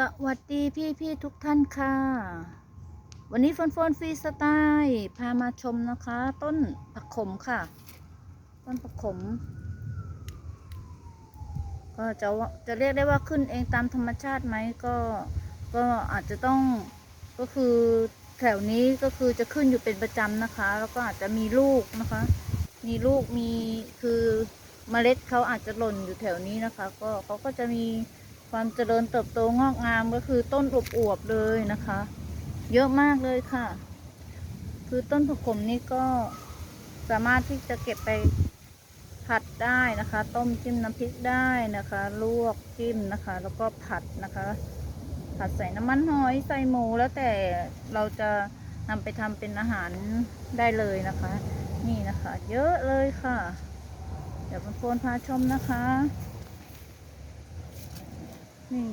สวัสดีพี่พี่ทุกท่านค่ะ วันนี้ฟนฟนฟรีสไตล์พามาชมนะคะ ต้นผักขมค่ะ ต้นผักขม ก็จะว่าจะเรียกได้ว่าขึ้นเองตามธรรมชาติไหมก็ก็อาจจะต้องก็คือแถวนี้ก็คือจะขึ้นอยู่เป็นประจำนะคะ แล้วก็อาจจะมีลูกนะคะ มีลูกมีคือเมล็ดเขาอาจจะหล่นอยู่แถวนี้นะคะ ก็เขาก็จะมี ความเจริญเติบโตงอกงามก็คือต้นอวบๆเลยนะคะ เยอะมากเลยค่ะ คือต้นผักขมนี่ก็สามารถที่จะเก็บไปผัดได้นะคะ ต้มจิ้มน้ำพริกได้นะคะ ลวกจิ้มนะคะ แล้วก็ผัดนะคะ ผัดใส่น้ำมันหอยใส่หมูแล้วแต่เราจะนำไปทำเป็นอาหารได้เลยนะคะ นี่นะคะ เยอะเลยค่ะ เดี๋ยวมันโฟนพาชมนะคะ นี่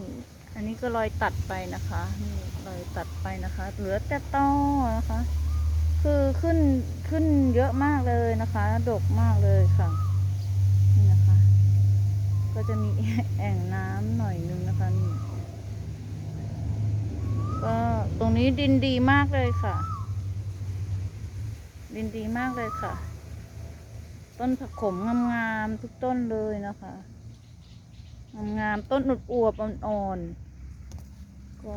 อันนี้ก็รอยตัดไปนะคะ นี่รอยตัดไปนะคะ เหลือแต่ต้อนะคะ คือขึ้นขึ้นเยอะมากเลยนะคะ ดกมากเลยค่ะ นี่นะคะ ก็จะมีแอ่งน้ำหน่อยนึงนะคะนี่ก็ตรงนี้ดินดีมากเลยค่ะ ดินดีมากเลยค่ะ ต้นผักขมงามๆทุกต้นเลยนะคะ งามๆต้นอุดอวบอ่อนๆก็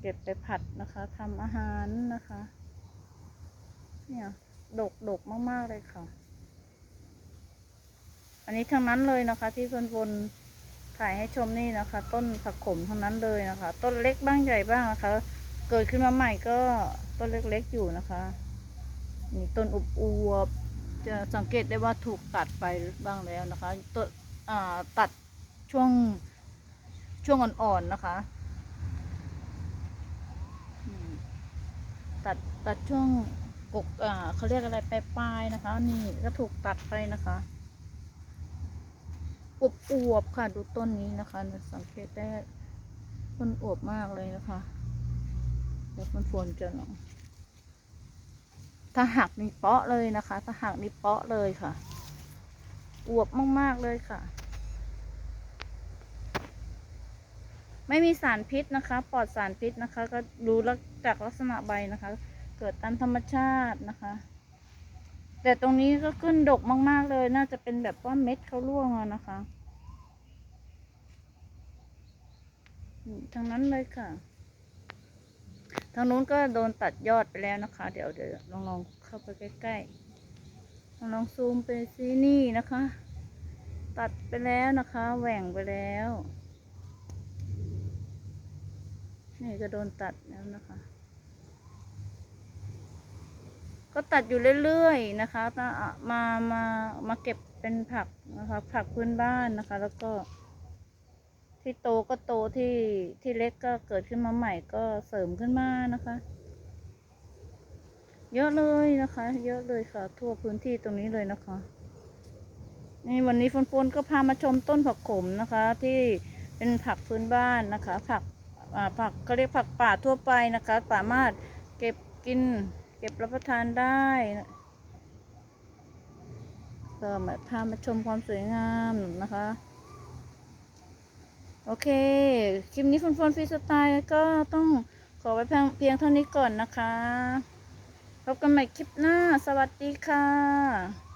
เก็บไปผัดนะคะทำอาหารนะคะ เนี่ย ดกดกมาก ๆ เลยค่ะ อันนี้ทั้งนั้นเลยนะคะ ที่เพื่อนบนถ่ายให้ชมนี่นะคะ ต้นผักขมทั้งนั้นเลยนะคะ ต้นเล็กบ้างใหญ่บ้างนะคะ เกิดขึ้นมาใหม่ก็ต้นเล็กๆอยู่นะคะนี่ต้นอุบอวบ จะสังเกตได้ว่าถูกตัดไปบ้างแล้วนะคะต้นอ่าตัดช่วงช่วงอ่อนๆนะคะ ตัดตัดช่วงกกเขาเรียกอะไรปลายๆนะคะ นี่ก็ถูกตัดไปนะคะอวบอวบๆค่ะดูต้นนี้นะคะ สังเกตได้ต้นอวบมากเลยนะคะเดี๋ยวมันฝนจะลง ถ้าหักนี่เปาะเลยนะคะ ถ้าหักนี่เปาะเลยค่ะ อวบมากๆเลยค่ะ ไม่มีสารพิษนะคะ ปลอดสารพิษนะคะ ก็ดูลักจากลักษณะใบนะคะ เกิดตามธรรมชาตินะคะ แต่ตรงนี้ก็ขึ้นดกมาก ๆเลย น่าจะเป็นแบบว่าเม็ดเขาร่วงอะนะคะ ทั้งนั้นเลยค่ะางนู้นก็โดนตัดยอดไปแล้วนะคะ เดี๋ยวเดี๋ยวลองลองเข้าไปใกล้ๆลองลองซูมไปซินี่นะคะ ตัดไปแล้วนะคะ แหว่งไปแล้ว นี่ก็โดนตัดแล้วนะคะ ก็ตัดอยู่เรื่อยๆนะคะมามามามาเก็บเป็นผักนะคะ ผักพื้นบ้านนะคะ แล้วก็ ที่โตก็โตที่ที่เล็กก็เกิดขึ้นมาใหม่ก็เสริมขึ้นมานะคะ เยอะเลยนะคะ เยอะเลยค่ะ ทั่วพื้นที่ตรงนี้เลยนะคะ นี่วันนี้ฝนฝนก็พามาชมต้นผักขมนะคะ ที่เป็นผักพื้นบ้านนะคะ ผักผักเขาเรียกผักป่าทั่วไปนะคะ สามารถเก็บกิน เก็บรับประทานได้ก็มาพามาชมความสวยงามนะคะ โอเค คลิปนี้ฟนฟนฟรีสไตล์ก็ต้องขอไว้เพียงเท่านี้ก่อนนะคะ พบกันใหม่คลิปหน้า สวัสดีค่ะ